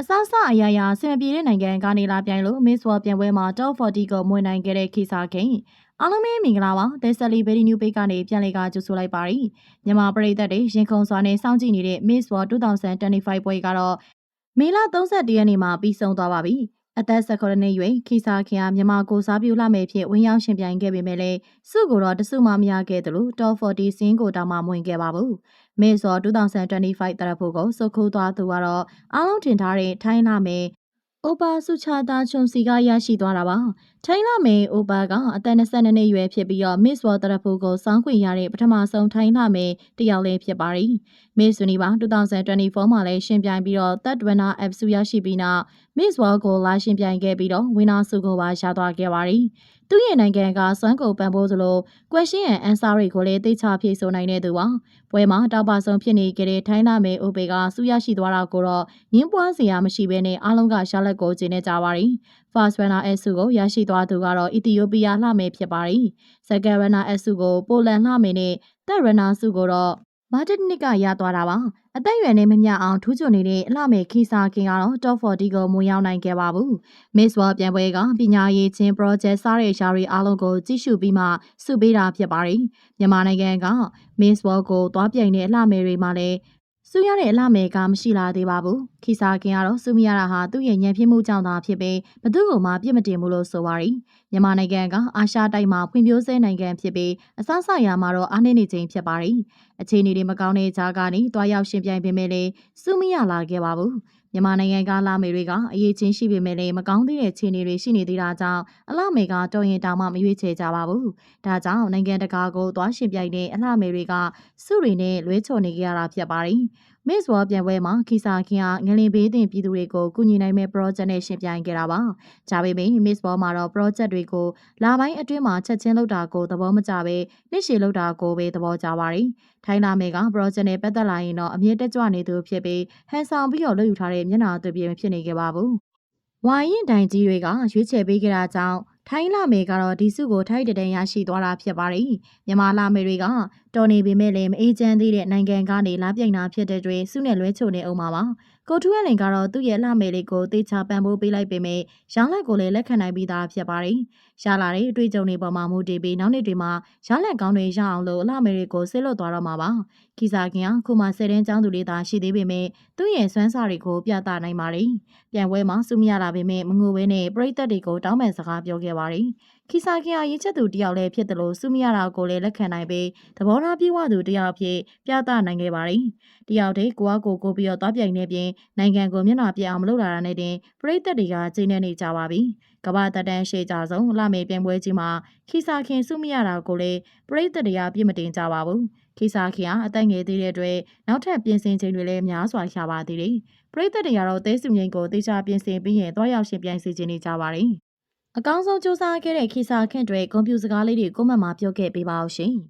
အစားအစာအရာရာအဆင်မပြေတဲ့နိုင်ငံကနေလာပြိုင်လို့ Miss World ပြိုင်ပွဲမှာ Top 40ကိုမွေးနိုင်ခဲ့တဲ့ခိစာခင်အားလုံးပဲမင်္ဂလာပါဒက်ဆယ်လီဘယ်ဒီနျူးပိတ်ကနေပြန်လည်ကကြိုဆိုလိုက်ပါရီမြန်မာပြည်သက်တွေရင်ခုန်စွာနဲ့စောင့်ကြည့်နေတဲ့ Miss World 2025ပွဲကတော့မေလ31ရက်နေ့မှာပြီးဆုံးသွားပါပြီ အသက်16နှစ်ရွယ်ခိစာခင်အားမြန်မာကိုစားပြုလာမယ်ဖြစ်ဝင်ရောက်ရှင်ပြိုင်ခဲ့ပေမဲ့လည်းစုကိုတော့တစုမှမရခဲ့သလို Top 40စင်းကိုတောင်မှမဝင်ခဲ့ပါဘူး Miss World 2025တရဖို့ကိုစုခိုးသွားသူကတော့အားလုံးတင်ထားတဲ့ထိုင်းလာမယ် အိုပါစုချတာချုံစီကရရှိသွားတာပါထိုင်းလာမယ်အိုပါကအသက်22နှစ်ရွယ်ဖြစ်ပြီးတော့ Miss World တရဖို့ကိုစောင်းခွင့်ရတဲ့ပထမဆုံးထိုင်းလာမယ်တယောက်လည်းဖြစ်ပါရီ Miss Universe 2024မှာလည်းရှင်ပြိုင်ပြီးတော့ Third Winner F ဆုရရှိပြီးနောက် Miss World ကိုလာရှင်ပြိုင်ခဲ့ပြီးတော့ Winner ဆုကိုပါရသွားခဲ့ပါရီ သူ့ရဲ့နိုင်ငံကစွမ်းကုန်ပံ့ပိုးသလို question and answer တွေကိုလည်းသိချဖြေဆိုနိုင်တဲ့သူပါပွဲမှာတောက်ပဆုံးဖြစ်နေကြတဲ့ထိုင်းလာမယ်အိုပေကဆုရရှိသွားတာကိုတော့ငင်းပွားစရာမရှိဘဲနဲ့အားလုံးကရှာလက်ကိုကျင်းနေကြပါရီ First Runner S ဆုကိုရရှိသွားသူကတော့အီသီယိုးပီးယားလှမယ်ဖြစ်ပါရီ Second Runner S ဆုကိုပိုလန်လှမယ်နဲ့ Third Runner ဆုကိုတော့ မာတစ်နစ်ကရသွားတာပါအသက်အရွယ်နဲ့မမျှအောင်ထူးချွန်နေတဲ့အလှမဲ့ခီစာခင်ကတော့ Top 40ကိုမွေရောက်နိုင်ခဲ့ပါဘူး Miss World ပြန်ပွဲကပညာရေးချင်း project စားတဲ့ရှားတွေအားလုံးကိုကြည့်ရှုပြီးမှစုပေးတာဖြစ်ပါတယ်မြန်မာနိုင်ငံက Miss World ကိုသွားပြိုင်တဲ့အလှမယ်တွေမှာလည်းစုရတဲ့အလှမယ်ကမရှိလာသေးပါဘူးခီစာခင်ကတော့စုမရတာဟာသူ့ရဲ့ညံပြင်းမှုကြောင့်သာဖြစ်ပြီးဘသူ့ကိုမှပြစ်မတင်ဘူးလို့ဆိုပါရီမြန်မာနိုင်ငံကအာရှတိုက်မှာဖွံ့ဖြိုးဆဲနိုင်ငံဖြစ်ပြီးအစအစရာမှာတော့အားနည်းနေခြင်းဖြစ်ပါရီအခြေအနေတွေမကောင်းတဲ့ကြားကနေတွားရောက်ရှင်ပြိုင်ပေမဲ့လည်းစုမရလာခဲ့ပါဘူးမြန်မာနိုင်ငံကလာမေတွေကအရေးချင်းရှိပေမဲ့လည်းမကောင်းသေးတဲ့ခြေအနေတွေရှိနေသေးတာကြောင့်အလှမေကတော်ရင်တောင်မှမရွေးချယ်ကြပါဘူး။ဒါကြောင့်နိုင်ငံတကာကိုသွားရှင်ပြိုင်တဲ့အလှမေတွေကစုတွေနဲ့လွဲချော်နေကြရတာဖြစ်ပါတယ်။ Miss World ပြန်ပွဲမှာခီစာခင်ကငလင်ဘေးတင်ပြည်သူတွေကိုကူညီနိုင်မဲ့ project နဲ့ရှင်ပြိုင်ခဲ့တာပါ။ဂျာပေမင်း Miss World မှာတော့ project တွေကိုလာပိုင်းအတွင်းမှာချက်ချင်းလုပ်တာကိုသဘောမကျပဲနှစ်ရှည်လုပ်တာကိုပဲသဘောကျပါတယ်။ထိုင်းနာမေက project နဲ့ပတ်သက်လာရင်တော့အမြင့်တက်ကြွနေသူဖြစ်ပြီးဟန်ဆောင်ပြီးတော့လုပ်ယူထားတဲ့မျက်နှာသွေးပြင်းဖြစ်နေခဲ့ပါဘူး။ဝိုင်းရင်တိုင်ကြီးတွေကရွေးချယ်ပေးခဲ့တာကြောင့်ထိုင်းလာမေကတော့ဒီစုကိုထိုက်တည်ရရှိသွားတာဖြစ်ပါတယ်။မြန်မာလာမေတွေကတော်နေပေမဲ့လည်းမအေးချမ်းသေးတဲ့နိုင်ငံကနေလာပြိုင်တာဖြစ်တဲ့တွင်စုနဲ့လွဲချိုနေအောင်ပါပါ။ကိုထူးရလင်ကတော့သူ့ရဲ့လာမေလေးကိုတေချာပံ့ပိုးပေးလိုက်ပေမဲ့ရောင်းလက်ကိုလည်းလက်ခံနိုင်ပြီးသားဖြစ်ပါတယ်။ရှားလာတဲ့အတွေ့အကြုံတွေပေါ်မှာမူတည်ပြီးနောက်နေ့တွေမှာရောင်းလက်ကောင်းတွေရအောင်လို့အလာမေတွေကိုဆေးလွတ်သွားတော့မှာပါ။ခီစာခင်ကခုမှဆယ်တန်းကျောင်းသူလေးသာရှိသေးပေမဲ့သူ့ရဲ့စွမ်းစားတွေကိုပြသနိုင်ပါတယ်။ပြန်ပွဲမှာစုမရလာပေမဲ့မငိုဘဲနဲ့ပရိသတ်တွေကိုတောင်းပန်စကားပြောခဲ့ပါတယ်။ ခီစာခင်ကရင်းချက်သူတယောက်လည်းဖြစ်တယ်လို့စုမရတာကိုလည်းလက်ခံနိုင်ပြီးသဘောထားပြေဝသူတယောက်ဖြစ်ပြသနိုင်ခဲ့ပါတယ်။တယောက်တည်းကိုကကိုကိုပြီးတော့သွားပြိုင်နေပြင်နိုင်ငံကိုမျက်နှာပြအောင်မလုပ်လာတာနဲ့တင်ပရိသတ်တွေကကျင်းနေနေကြပါပြီ။ကမ္ဘာတတန်းရှေ့ကြဆုံးလမေပြိုင်ပွဲကြီးမှာခီစာခင်စုမရတာကိုလည်းပရိသတ်တွေကပြစ်မတင်ကြပါဘူး။ခီစာခင်ကအသက်ငယ်သေးတဲ့အတွက်နောက်ထပ်ပြင်ဆင်ချိန်တွေလည်းများစွာရှာပါသေးတယ်။ပရိသတ်တွေကတော့သဲစုငိန်ကိုတေချာပြင်ဆင်ပြီးရင်သွားရောက်ရှင်ပြိုင်စီခြင်းနေကြပါတယ်။ အကောင်းဆုံးစူးစမ်းခဲ့တဲ့ခီစာခန့်တွေကွန်ပျူတာစကားလေးတွေကိုမှတ်မှာပြောခဲ့ပေးပါအောင်ရှင်။